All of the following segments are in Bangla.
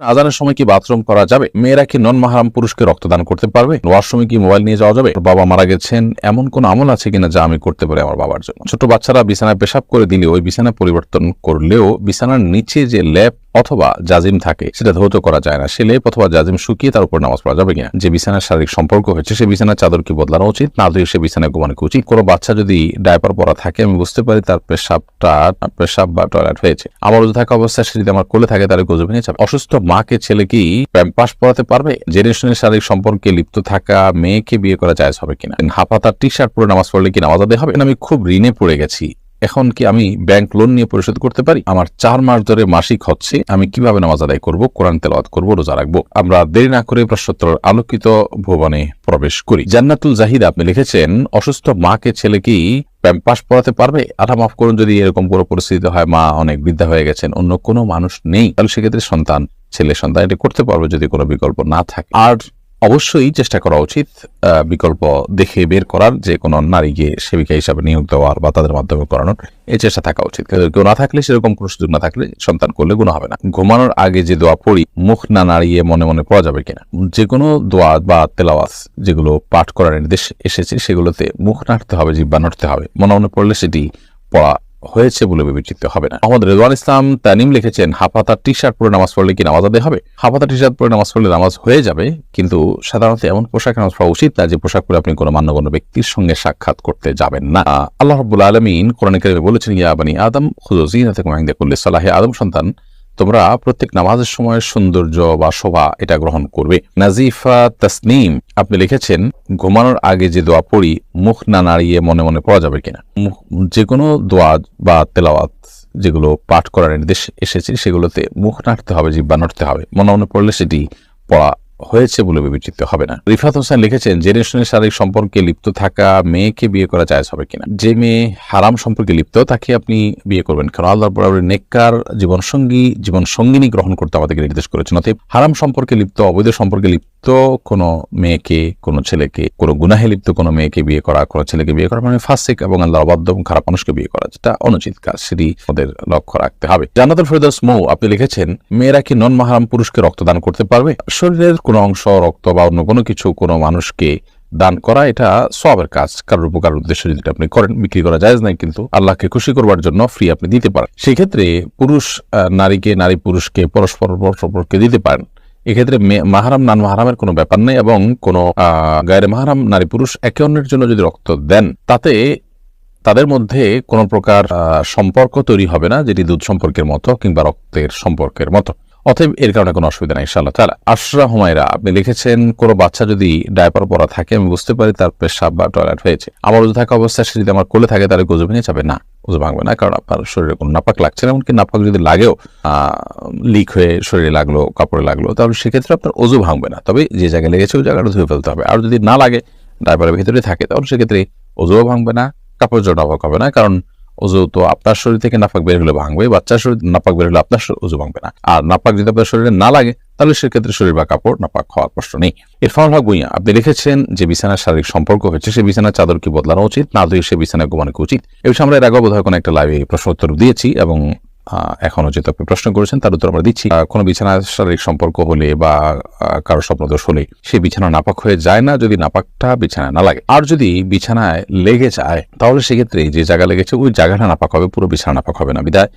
আজানের সময় কি বাথরুম করা যাবে? মেয়েরা কি নন মাহারাম পুরুষকে রক্তদান করতে পারবে? ওয়াশরুমে কি মোবাইল নিয়ে যাওয়া যাবে? বাবা মারা গেছেন, এমন কোন আমল আছে কিনা যা আমি করতে পারি আমার বাবার জন্য? ছোট বাচ্চারা বিছানায় পেশাব করে দিলে ওই বিছানা পরিবর্তন করলেও বিছানার নিচে যে ল্যাপ অথবা জাজিম থাকে, সেটা ধৌত করা যায় না। সে লেপ অথবা জাজিম শুকিয়ে তার উপর নামাজ পড়া যাবে কিনা? যে বিছানার শারীরিক সম্পর্ক হয়েছে, সে বিছানার চাদর কি বদলানো উচিত, না ধুয়ে সে বিছানায় ঘুমানো উচিত। কোনো বাচ্চা যদি ডায়পার পরা থাকে, আমি বুঝতে পারি তার পেশাবটা, পেশাব বা টয়লেট হয়েছে। আমার উজু থাকা অবস্থায় সে যদি আমার কোলে থাকে, তাহলে গজু ভেঙে যাবে। অসুস্থ মাকে, ছেলে কি প্যাম্পাস পরাতে পারবে? জেনারেশনের শারীরিক সম্পর্কে লিপ্ত থাকা মেয়েকে বিয়ে করা যায় হবে কিনা? হাফাতা টি শার্ট পরে নামাজ পড়লে কি নামাজ আদায় হবে? আমি খুব ঋণে পড়ে গেছি। এখন কি আমি ব্যাংক লোন নিয়ে পরিশোধ করতে পারি? আমার চার মাস ধরে মাসিক হচ্ছে, আমি কীভাবে নামাজ আদায় করব, কোরআন তেলাওয়াত করব, রোজা রাখব? আমরা দেরি না করে প্রশ্নোত্তর আলোকিত ভুবনে প্রবেশ করি। জান্নাতুল জাহিদ আপনি লিখেছেন, অসুস্থ মাকে ছেলে কি প্যাম্পাস পড়াতে পারবে? আঠা মাফ করুন, যদি এরকম কোনো পরিস্থিতি হয়, মা অনেক বৃদ্ধা হয়ে গেছেন, অন্য কোনো মানুষ নেই। তাহলে সেক্ষেত্রে সন্তান, ছেলে সন্তান এটি করতে পারবে যদি কোনো বিকল্প না থাকে। আর অবশ্যই চেষ্টা করা উচিত বিকল্প দেখে বের করার যে কোনো নারীকে সেবিকা হিসাবে নিয়োগ দেওয়ার বা তাদের মাধ্যমে করানোর, এই চেষ্টা থাকা উচিত। কেউ না থাকলে সেরকম কোনো সুযোগ না থাকলে সন্তান করলে গুণ হবে না। ঘুমানোর আগে যে দোয়া পড়ি, মুখ না নাড়িয়ে মনে মনে পড়া যাবে কিনা? যে কোনো দোয়া বা তেলাওয়াজ যেগুলো পাঠ করার নির্দেশ এসেছে, সেগুলোতে মুখ নাড়তে হবে জিব্বা নাড়তে হবে। মনে মনে পড়লে সেটি পড়া হয়েছে বলে বিবেচিত হবে না। মোহাম্মদ রেজওয়ান ইসলাম তানিম লিখেছেন, হাফাতা টি শার্ট পরে নামাজ পড়লে কি নামাজ আদায় হবে? হাফাতা টি শার্ট পরে নামাজ পড়লে নামাজ হয়ে যাবে, কিন্তু সাধারণত এমন পোশাক নামাজ পড়া উচিত না যে পোশাক পরে আপনি কোনো মান্যগণ্য ব্যক্তির সঙ্গে সাক্ষাৎ করতে যাবেন না। আল্লাহ রব্বুল আলমিন কোরআন কারিমে বলেছেন, ইয়া বানি আদম খুজিন করলে সালাহে। আদম সন্তান তোমরা প্রত্যেক নামাজের সময় সৌন্দর্য বা শোভা এটা গ্রহণ করবে। নাজিফা তাসনিম, আপনি লিখেছেন, ঘুমানোর আগে যে দোয়া পড়ি, মুখ না নাড়িয়ে মনে মনে পড়া যাবে কিনা? যে কোনো দোয়া বা তেলাওয়াত যেগুলো পাঠ করার নির্দেশ এসেছে, সেগুলোতে মুখ নাড়তে হবে জিব্বা নাড়তে হবে। মনে মনে পড়লে সেটি পড়া হয়েছে বলে বিবেচিত হবে না। রিফাত হোসেন লিখেছেন জেনারেশনের শারীরিক সম্পর্কে লিপ্ত থাকা মেয়েকে বিয়ে করা যায় হবে কিনা? যে মেয়ে হারাম সম্পর্কে লিপ্ত, তাকে আপনি বিয়ে করবেন কারণ আল্লাহ বরাবর নেককার, জীবনসঙ্গী জীবন সঙ্গিনী গ্রহণ করতে আমাদেরকে নির্দেশ করেছেন। অতএব হারাম সম্পর্কে লিপ্ত, অবৈধ সম্পর্কে লিপ্ত কোনো মেয়েকে, কোনো ছেলেকে, কোনো গুনাহে লিপ্ত কোনো মেয়েকে বিয়ে করা, কোনো ছেলেকে বিয়ে করা মানে ফাসিক এবং আল্লাহ অবাধ্য এবং খারাপ মানুষকে বিয়ে করা, যেটা অনুচিত কাজ, সেটি আমাদের লক্ষ্য রাখতে হবে। জান্নাতুল ফেরদাস মৌ, আপনি লিখেছেন, মেয়েরা কি নন মাহারাম পুরুষকে রক্তদান করতে পারবে? শরীরের কোনো অংশ, রক্ত বা অন্য কোনো কিছু কোনো মানুষকে দান করা, এটা সবের কাজ, কারোর উপকার উদ্দেশ্যে যদি আপনি করেন, বিক্রি করা যায় নাই, কিন্তু আল্লাহকে খুশি করবার জন্য ফ্রি আপনি দিতে পারেন। সেক্ষেত্রে পুরুষ নারীকে, নারী পুরুষকে পরস্পর সম্পর্কে দিতে পারেন। এক্ষেত্রে মাহারাম নান মাহারামের কোনো ব্যাপার নেই এবং কোনো গায়ের মাহারাম, নারী পুরুষ একে অন্যের জন্য যদি রক্ত দেন, তাতে তাদের মধ্যে কোনো প্রকার সম্পর্ক তৈরি হবে না যেটি দুধ সম্পর্কের মতো কিংবা রক্তের সম্পর্কের মতো। অতএব এর কারণে কোনো অসুবিধা নেই, ইনশাআল্লাহ তাআলা। আশরা হুমায়রা, আপনি লিখেছেন, কোনো বাচ্চা যদি ডায়পার পরা থাকে, আমি বুঝতে পারি তার পেশাব বা টয়লেট হয়েছে। আমার থাকা অবস্থায় সে যদি আমার কোলে থাকে, তাহলে গজু ভেঙে যাবে? না। উজু ভাঙবে না, কারণ আপনার শরীরে কোনো নাপাক লাগছে না। এমনকি নাপাক যদি লাগেও লিক হয়ে শরীরে লাগল, কাপড়ে লাগল, তাহলে সেক্ষেত্রে আপনার অজু ভাঙবে না। তবে যে জায়গায় লেগেছে ওই জায়গাটা ধুয়ে ফেলতে হবে। আর যদি না লাগে ডায়পারের ভিতরে থাকে, তাহলে সেক্ষেত্রে অজুও ভাঙবে না কাপড় জোড়া নাপাক হবে না, কারণ অজু তো আপনার শরীর থেকে নাপাক বের হলে ভাঙবে, বাচ্চার শরীর নাপাক বের হলে আপনার অজু ভাঙবে না। আর নাপাক যদি আপনার শরীরে না লাগে তাহলে সেক্ষেত্রে শরীর বা কাপড় নাপাক হওয়ার প্রশ্ন নেই। ইরফান হক ভুইয়া আপনি লিখেছেন যে বিছানার শারীরিক সম্পর্ক হয়েছে সে বিছানার চাদর কি বদলানো উচিত? না ধুয়ে সে বিছানায় ঘুমানো উচিত? এই বিষয়ে আমরা এর আগে বোধহয় কোনো একটা লাইভে প্রশ্ন উত্তর দিয়েছি এবং আহ, এখনও যেহেতু আপনি প্রশ্ন করেছেন তার উত্তর আমরা দিচ্ছি। কোনো বিছানার শারীরিক সম্পর্ক হলে বা কারও স্বপ্নদোষ হলে সেই বিছানা নাপাক হয়ে যায় না যদি নাপাকটা বিছানায় না লাগে। আর যদি বিছানায় লেগে যায় তাহলে সেক্ষেত্রে যে জায়গা লেগেছে ওই জায়গাটা নাপাক হবে পুরো বিছানা নাপাক হবে না বিদায়।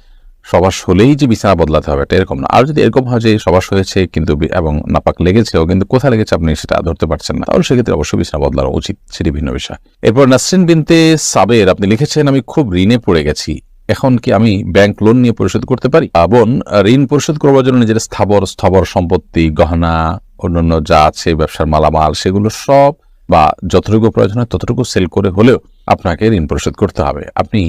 সবাস হলেই যে বিছানা বদলাতে হবে, এটা এরকম না। আর যদি এরকম হয় যে সবাস হয়েছে কিন্তু এবং নাপাক লেগেছেও, কিন্তু কোথায় লেগেছে আপনি সেটা ধরতে পারছেন না, তাহলে সেক্ষেত্রে অবশ্যই বিছানা বদলানো উচিত, সেটি ভিন্ন বিষয়। এরপর নাসরিন বিনতে সাবের, আপনি লিখেছেন, আমি খুব ঋণে পড়ে গেছি। এখন কি আমি ব্যাংক লোন নিয়ে পরিশোধ করতে পারি? বোন, ঋণ পরিশোধ করবার জন্য নিজের স্থাবর স্থাবর সম্পত্তি, গহনা, অন্যান্য যা আছে, ব্যবসার মালামাল, সেগুলো সব বা যতটুকু প্রয়োজন হয় ততটুকু সেল করে হলেও আপনাকে ঋণ পরিশোধ করতে হবে। আপনি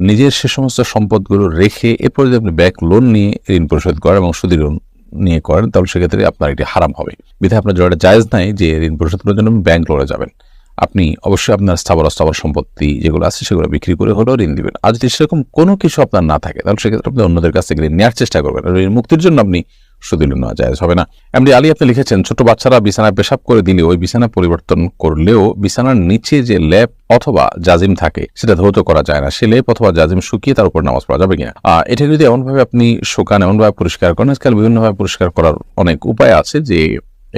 নিজের সে সমস্ত সম্পদগুলো রেখে এরপর যদি আপনি ব্যাক লোন নিয়ে ঋণ পরিশোধ করেন এবং সুদী লোন নিয়ে করেন, তাহলে সেক্ষেত্রে আপনার এটি হারাম হবে। বিধায় আপনার জয়টা জায়জ নাই যে ঋণ পরিশোধ করার জন্য ব্যাংক লোনে যাবেন। আপনি অবশ্যই আপনার স্থাবর অস্থাবর সম্পত্তি যেগুলো আছে সেগুলো বিক্রি করে হলেও ঋণ দিবেন। আর যদি সেরকম কোনো কিছু আপনার না থাকে, তাহলে সেক্ষেত্রে আপনি অন্যদের কাছ থেকে ঋণ নেওয়ার চেষ্টা করবেন। ঋণ মুক্তির জন্য আপনি সুদীল নেওয়া যায় হবে না। এমনি আলী আপনি লিখেছেন, ছোট বাচ্চারা বিছানা পেশাব করে দিলে ওই বিছানা পরিবর্তন করলেও বিছানার নিচে যে লেপ অথবা জাজিম থাকে, সেটা ধৌত করা যায় না। সে লেপ অথবা জাজিম শুকিয়ে তার উপর নামাজ পড়া যাবে কিনা? এটা যদি এমনভাবে আপনি শুকান, এমনভাবে পরিষ্কার করেন, আজকাল বিভিন্নভাবে পরিষ্কার করার অনেক উপায় আছে যে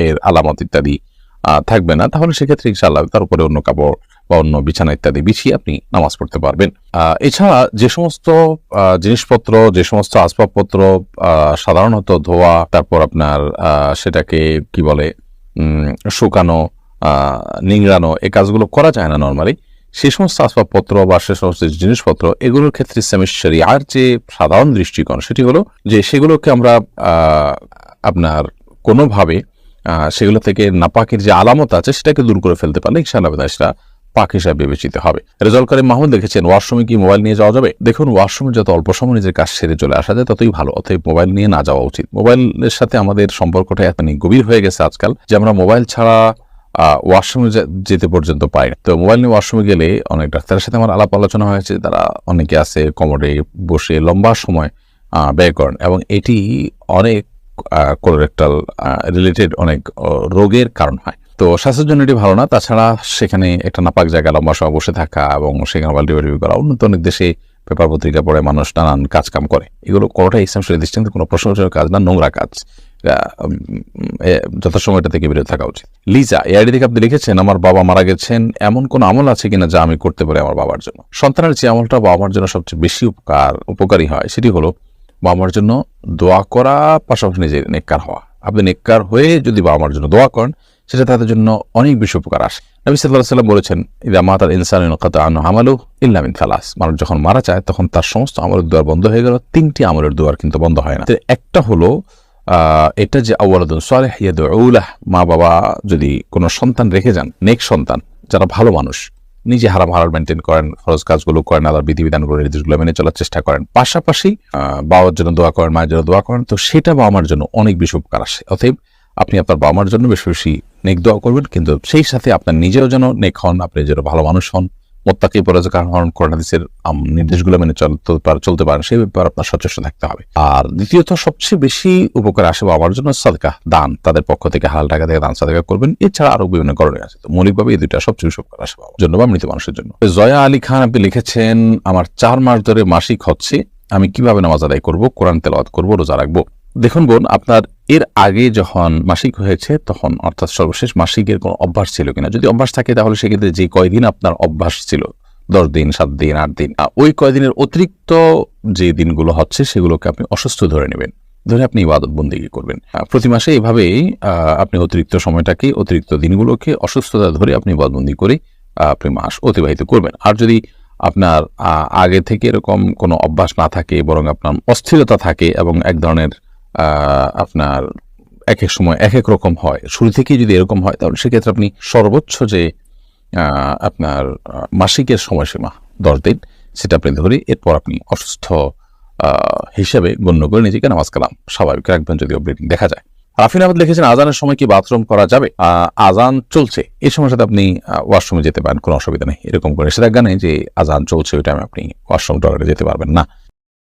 এর আলামত ইত্যাদি থাকবে না। তাহলে সেক্ষেত্রে ইনশাআল্লাহ তার উপরে অন্য কাপড় বা অন্য বিছানা ইত্যাদি বিছিয়ে আপনি নামাজ পড়তে পারবেন। এছাড়া যে সমস্ত জিনিসপত্র, যে সমস্ত আসবাবপত্র সাধারণত ধোয়া, তারপর আপনার সেটাকে কি বলে শুকানো নিংড়ানো, এ কাজগুলো করা যায় না নর্মালি সে সমস্ত আসবাবপত্র বা সে সমস্ত জিনিসপত্র, এগুলোর ক্ষেত্রে ইসলামের আর যে সাধারণ দৃষ্টিকোণ, সেটি হলো যে সেগুলোকে আমরা আপনার কোনোভাবে সেগুলো থেকে নাপাকের যে আলামত আছে, সেটাকে দূর করে ফেলতে পারলে ইনশাআল্লাহ সেটা পাক হিসাবে বিবেচিত হবে। রেজাল্ট করে মাহমুদ দেখেছেন, ওয়াশরুমে কি মোবাইল নিয়ে যাওয়া যাবে? দেখুন, ওয়াশরুমে যত অল্প সময় নিজের কাজ সেরে চলে আসা যায়, ততই ভালো। অতএব মোবাইল নিয়ে না যাওয়া উচিত। মোবাইলের সাথে আমাদের সম্পর্কটা এত গভীর হয়ে গেছে আজকাল যে আমরা মোবাইল ছাড়া ওয়াশরুমে যেতে পর্যন্ত পাই তো মোবাইল নিয়ে ওয়াশরুমে গেলে অনেক ডাক্তারের সাথে আমার আলাপ আলোচনা হয়েছে, তারা অনেকে আছে কমোডে বসে লম্বা সময় ব্যয় করেন এবং এটি অনেক কোলোরেক্টাল রিলেটেড অনেক রোগের কারণ হয়। তো স্বাস্থ্যের জন্য এটি ভালো না। তাছাড়া সেখানে একটা নাপাক জায়গা লম্বা সময় বসে থাকা এবং সেখানে বাল্টি বাল্টি করা উন্নত অনেক দেশে পেপার পত্রিকা পড়ে মানুষ নানান কাজ কাম করে। এগুলো কোনোটাই ইসলাম শরীর দৃষ্টিতে কোনো প্রশংসনীয় কাজ না, নোংরা কাজ। যথাসময় এটা থেকে বিরত থাকা উচিত। লিজা, এই আইডি থেকে আপনি লিখেছেন, আমার বাবা মারা গেছেন, এমন কোন আমল আছে কিনা যা আমি করতে পারি আমার বাবার জন্য? সন্তানের যে আমলটা বাবা মার জন্য সবচেয়ে বেশি উপকার, উপকারী হয়, সেটি হলো বাবা মার জন্য দোয়া করা, পাশাপাশি নিজের নেককার হওয়া। আপনি নেককার হয়ে যদি বাবা মার জন্য দোয়া করেন সেটা তাদের জন্য অনেক বেশি উপকার আসে। নবী সাল্লাহ সাল্লাম বলেছেন, ইদা মাতার ইনসান কাতা আনু আমালু ইল্লামিন খালাস মানুষ যখন মারা যায়, তখন তার সমস্ত আমলের দুয়ার বন্ধ হয়ে গেল। তিনটি আমলের দুয়ার কিন্তু বন্ধ হয় না। একটা হলো এটা যে আউ্লাদুন সালেহ ইয়াদউলাহ মা বাবা যদি কোনো সন্তান রেখে যান, নেক সন্তান, যারা ভালো মানুষ, নিজে হারাম হারাম মেনটেন করেন খরচ কাজগুলো করেন, আল্লাহর বিধিবিধানগুলো, নির্দেশগুলো মেনে চলার চেষ্টা করেন, পাশাপাশি বাবার জন্য দোয়া করেন, মায়ের জন্য দোয়া করেন, তো সেটা বাবা মার জন্য অনেক বেশি উপকার আসে। অতএব আপনি আপনার বাবা মার জন্য বেশি বেশি নেক দোয়া করবেন কিন্তু সেই সাথে আপনার নিজেও যেন নেক হন আপনি যেন ভালো মানুষ হন মোত্তাকি পরাজকার হন আম, নির্দেশগুলো মেনে চলতে পারে চলতে পারেন সেই ব্যাপারে আপনার সচেষ্ট থাকতে হবে। আর দ্বিতীয়ত সবচেয়ে বেশি উপকার আসে বাবার জন্য সাদকা দান। তাদের পক্ষ থেকে হাল টাকা থেকে দান সাদকা করবেন এছাড়া আরও বিভিন্ন করণীয় আছে। তো মৌলিকভাবে এই দুইটা সবচেয়ে বেশি উপকার আসে বাবার জন্য বা মৃত মানুষের জন্য। জয়া আলী খান আপনি লিখেছেন আমার চার মাস ধরে মাসিক হচ্ছে আমি কীভাবে নামাজ আদায় করব কোরআন তেলাওয়াত করব রোজা রাখব? দেখুন বোন আপনার এর আগে যখন মাসিক হয়েছে, তখন অর্থাৎ সর্বশেষ মাসিকের কোনো অভ্যাস ছিল কিনা? যদি অভ্যাস থাকে, তাহলে সেক্ষেত্রে যে কয়দিন আপনার অভ্যাস ছিল, দশ দিন, সাত দিন, আট দিন ওই কয়দিনের অতিরিক্ত যে দিনগুলো হচ্ছে, সেগুলোকে আপনি অসুস্থ ধরে নেবেন। ধরে আপনি ইবাদত বন্দিগি করবেন। প্রতি মাসে এইভাবে আপনি অতিরিক্ত সময়টাকে, অতিরিক্ত দিনগুলোকে অসুস্থতা ধরে আপনি ইবাদতবন্দি করে আপনি মাস অতিবাহিত করবেন। আর যদি আপনার আগে থেকে এরকম কোনো অভ্যাস না থাকে, বরং আপনার অস্থিরতা থাকে এবং এক ধরনের আপনার এক এক সময় এক এক রকম হয়। শুরু থেকেই যদি এরকম হয়, তাহলে সেক্ষেত্রে আপনি সর্বোচ্চ যে আপনার মাসিকের সময়সীমা, দশ দিন, সেটা আপনি ধরে এরপর আপনি অসুস্থ হিসেবে গণ্য করে নিজেকে নামাজ কালাম। স্বাভাবিক রাখবেন যদি ব্লিডিং দেখা যায়। রাফিন আহমদ লিখেছেন, আজানের সময় কি বাথরুম করা যাবে? আজান চলছে। এই সময় সাথে আপনি ওয়াশরুমে যেতে পারেন, কোনো অসুবিধা নেই। এরকম করে নিষেধাজ্ঞা নেই যে আজান চলছে ওই টাইমে আপনি ওয়াশরুম টয়লেটে যেতে পারবেন না।